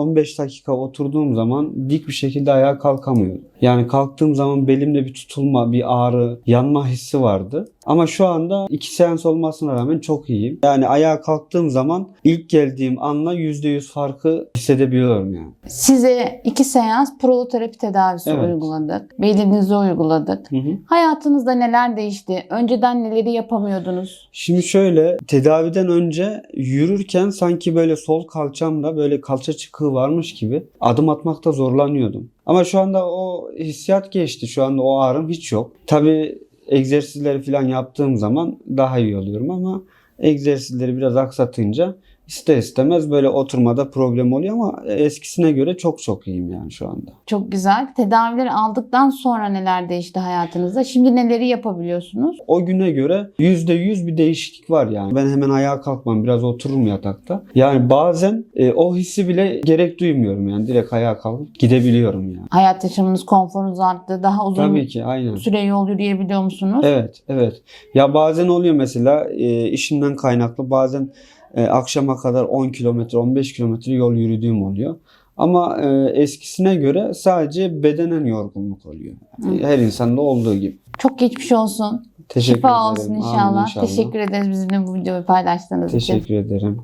15 dakika oturduğum zaman dik bir şekilde ayağa kalkamıyorum. Yani kalktığım zaman belimde bir tutulma, bir ağrı, yanma hissi vardı. Ama şu anda iki seans olmasına rağmen çok iyiyim. Yani ayağa kalktığım zaman ilk geldiğim anla %100 farkı hissedebiliyorum yani. Size iki seans proloterapi tedavisi Evet. uyguladık. Belinize uyguladık. Hı hı. Hayatınızda neler değişti? Önceden neleri yapamıyordunuz? Şimdi şöyle tedaviden önce yürürken sanki böyle sol kalçamda böyle kalça çıkığı varmış gibi adım atmakta zorlanıyordum. Ama şu anda o hissiyat geçti. Şu anda o ağrım hiç yok. Tabii egzersizleri falan yaptığım zaman daha iyi oluyorum ama egzersizleri biraz aksatınca ister istemez böyle oturmada problem oluyor ama eskisine göre çok çok iyiyim yani şu anda. Çok güzel. Tedavileri aldıktan sonra neler değişti hayatınızda? Şimdi neleri yapabiliyorsunuz? O güne göre %100 bir değişiklik var yani. Ben hemen ayağa kalkmam, biraz otururum yatakta. Yani bazen e, o hissi bile gerek duymuyorum yani. Direkt ayağa kalkıp gidebiliyorum yani. Hayat yaşamınız, konforunuz arttı. Daha uzun Tabii ki aynen. süre yol yürüyebiliyor musunuz? Evet, evet. Ya bazen oluyor mesela e, işimden kaynaklı bazen e, akşama kadar 10 kilometre, 15 kilometre yol yürüdüğüm oluyor. Ama e, eskisine göre sadece bedenen yorgunluk oluyor. Yani her insanda olduğu gibi. Çok geçmiş olsun. Teşekkür Şifa ederim. olsun Amin inşallah. inşallah. Teşekkür ederiz bizimle bu videoyu paylaştığınız için. Teşekkür ederim.